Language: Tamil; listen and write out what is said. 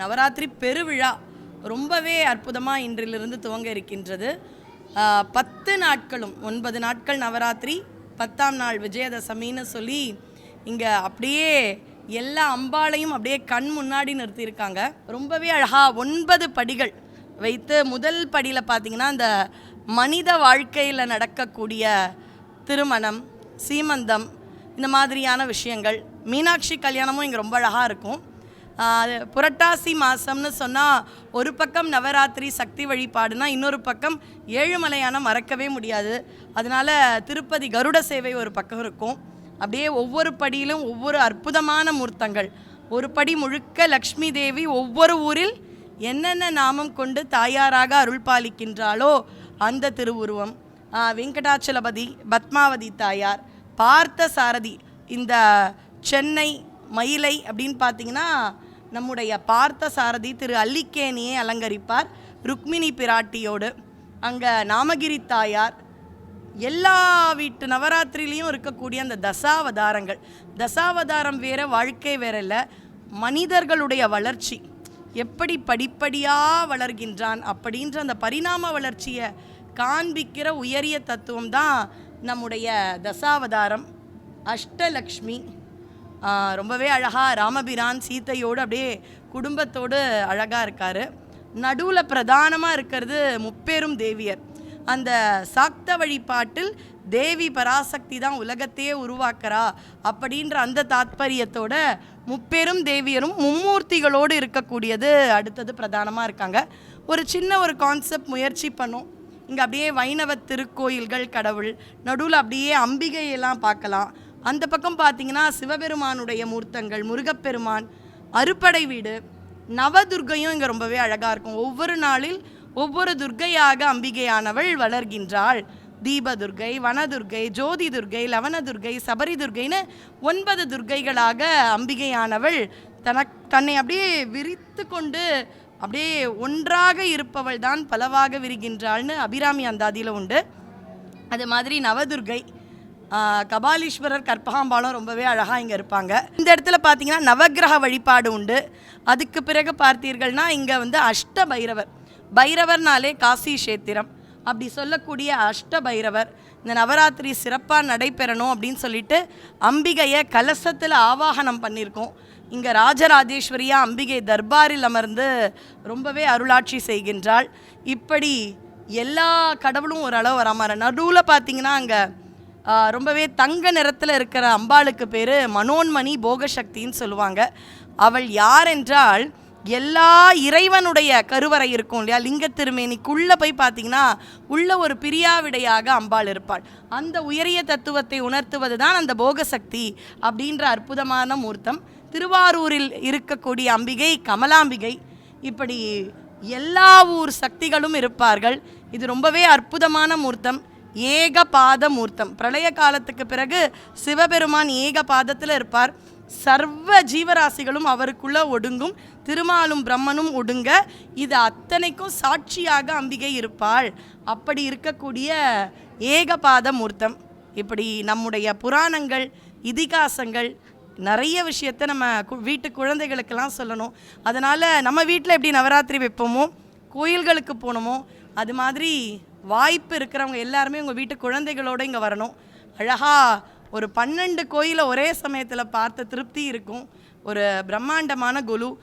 நவராத்திரி பெருவிழா ரொம்பவே அற்புதமாக இன்றிலிருந்து துவங்க இருக்கின்றது. பத்து நாட்களும் ஒன்பது நாட்கள் நவராத்திரி பத்தாம் நாள் விஜயதசமின்னு சொல்லி இங்கே அப்படியே எல்லா அம்பாளையும் அப்படியே கண் முன்னாடி நிறுத்தியிருக்காங்க. ரொம்பவே அழகாக ஒன்பது படிகள் வைத்து முதல் படியில் பார்த்திங்கன்னா அந்த மனித வாழ்க்கையில் நடக்கக்கூடிய திருமணம் சீமந்தம் இந்த மாதிரியான விஷயங்கள். மீனாட்சி கல்யாணமும் இங்கே ரொம்ப அழகாக இருக்கும். புரட்டாசி மாதம்னு சொன்னால் ஒரு பக்கம் நவராத்திரி சக்தி வழிபாடுனா இன்னொரு பக்கம் ஏழுமலையான மறக்கவே முடியாது. அதனால் திருப்பதி கருட சேவை ஒரு பக்கம் இருக்கும். அப்படியே ஒவ்வொரு படியிலும் ஒவ்வொரு அற்புதமான மூர்த்தங்கள். ஒரு படி முழுக்க லக்ஷ்மி தேவி ஒவ்வொரு ஊரில் என்னென்ன நாமம் கொண்டு தாயாராக அருள் பாலிக்கின்றாளோ அந்த திருவுருவம். வெங்கடாச்சலபதி பத்மாவதி தாயார் பார்த்த சாரதி இந்த சென்னை மயிலை அப்படின்னு பார்த்தீங்கன்னா நம்முடைய பார்த்த சாரதி திரு அல்லிக்கேணியை அலங்கரிப்பார். ருக்மிணி பிராட்டியோடு. அங்கே நாமகிரி தாயார். எல்லா வீட்டு நவராத்திரிலையும் இருக்கக்கூடிய அந்த தசாவதாரங்கள். தசாவதாரம் வேற வாழ்க்கை வேற இல்லை. மனிதர்களுடைய வளர்ச்சி. எப்படி படிப்படியாக வளர்கின்றான் அப்படின்ற அந்த பரிணாம வளர்ச்சியை காண்பிக்கிற உயரிய தத்துவம் தான் நம்முடைய தசாவதாரம். அஷ்டலக்ஷ்மி. ரொம்பவே அழகாக ராமபிரான் சீதையோடு அப்படியே குடும்பத்தோடு அழகாக இருக்கார். நடுவில் பிரதானமாக இருக்கிறது முப்பெரும் தேவியர். அந்த சாக்த வழிபாட்டில் தேவி பராசக்தி தான் உலகத்தையே உருவாக்குறா அப்படின்ற அந்த தாத்பரியத்தோட முப்பெரும் தேவியரும் மும்மூர்த்திகளோடு இருக்கக்கூடியது அடுத்தது பிரதானமாக இருக்காங்க. ஒரு சின்ன ஒரு கான்செப்ட் முயற்சி பண்ணும். இங்கே அப்படியே வைணவ திருக்கோயில்கள் கடவுள் நடுவில் அப்படியே அம்பிகையெல்லாம் பார்க்கலாம். அந்த பக்கம் பார்த்தீங்கன்னா சிவபெருமானுடைய மூர்த்தங்கள் முருகப்பெருமான் அறுப்படை வீடு நவதுர்க்கையும் இங்கே ரொம்பவே அழகாக இருக்கும். ஒவ்வொரு நாளில் ஒவ்வொரு துர்க்கையாக அம்பிகையானவள் வளர்கின்றாள். தீபதுர்கை வனதுர்கை ஜோதி துர்கை லவனதுர்கை சபரி துர்கைன்னு ஒன்பது துர்க்கைகளாக அம்பிகையானவள் தனக் தன்னை அப்படியே விரித்து கொண்டு அப்படியே ஒன்றாக இருப்பவள் தான் பலவாக விரிகின்றாள்னு அபிராமி அந்தாதியில் உண்டு. அது மாதிரி நவதுர்கை கபாலீஸ்வரர் கற்பகாம்பாலம் ரொம்பவே அழகாக இங்கே இருப்பாங்க. இந்த இடத்துல பார்த்தீங்கன்னா நவக்கிரக வழிபாடு உண்டு. அதுக்கு பிறகு பார்த்தீர்கள்னா இங்கே வந்து அஷ்ட பைரவர் பைரவர்னாலே காசி கஷேத்திரம் அப்படி சொல்லக்கூடிய அஷ்ட பைரவர் இந்த நவராத்திரி சிறப்பாக நடைபெறணும் அப்படின்னு சொல்லிட்டு அம்பிகையை கலசத்தில் ஆவாகனம் பண்ணியிருக்கோம். இங்கே ராஜராஜேஸ்வரியா அம்பிகை தர்பாரில் அமர்ந்து ரொம்பவே அருளாட்சி செய்கின்றாள். இப்படி எல்லா கடவுளும் ஓரளவு வராம நடுவில் பார்த்தீங்கன்னா அங்கே ரொம்பவே தங்க நிறத்தில் இருக்கிற அம்பாளுக்கு பேர் மனோன்மணி போகசக்தின்னு சொல்லுவாங்க. அவள் யார் என்றால் எல்லா இறைவனுடைய கருவறை இருக்கும் இல்லையா? லிங்க திருமேனிக்குள்ளே போய் பார்த்தீங்கன்னா உள்ள ஒரு பிரியாவிடையாக அம்பாள் இருப்பாள். அந்த உயரிய தத்துவத்தை உணர்த்துவது தான் அந்த போகசக்தி அப்படின்ற அற்புதமான மூர்த்தம். திருவாரூரில் இருக்கக்கூடிய அம்பிகை கமலாம்பிகை இப்படி எல்லா ஊர் சக்திகளும் இருப்பார்கள். இது ரொம்பவே அற்புதமான மூர்த்தம். ஏகபாத மூர்த்தம் பிரளய காலத்துக்கு பிறகு சிவபெருமான் ஏகபாதத்தில் இருப்பார். சர்வ ஜீவராசிகளும் அவருக்குள்ள ஒடுங்கும். திருமாலும் பிரம்மனும் ஒடுங்க. இது அத்தனைக்கும் சாட்சியாக அம்பிகை இருப்பாள். அப்படி இருக்கக்கூடிய ஏகபாத மூர்த்தம் இப்படி நம்முடைய புராணங்கள் இதிகாசங்கள் நிறைய விஷயத்த நம்ம கு- வீட்டு குழந்தைகளுக்கெல்லாம் சொல்லணும். அதனால் நம்ம வீட்டில் எப்படி நவராத்திரி வைப்போமோ கோயில்களுக்கு போகணுமோ அது மாதிரி வாய்ப்பு இருக்கிறவங்க எல்லாருமே உங்கள் வீட்டு குழந்தைகளோடு இங்கே வரணும். அழகாக ஒரு பன்னெண்டு கோயிலை ஒரே சமயத்தில் பார்த்த திருப்தி இருக்கும். ஒரு பிரம்மாண்டமான குலு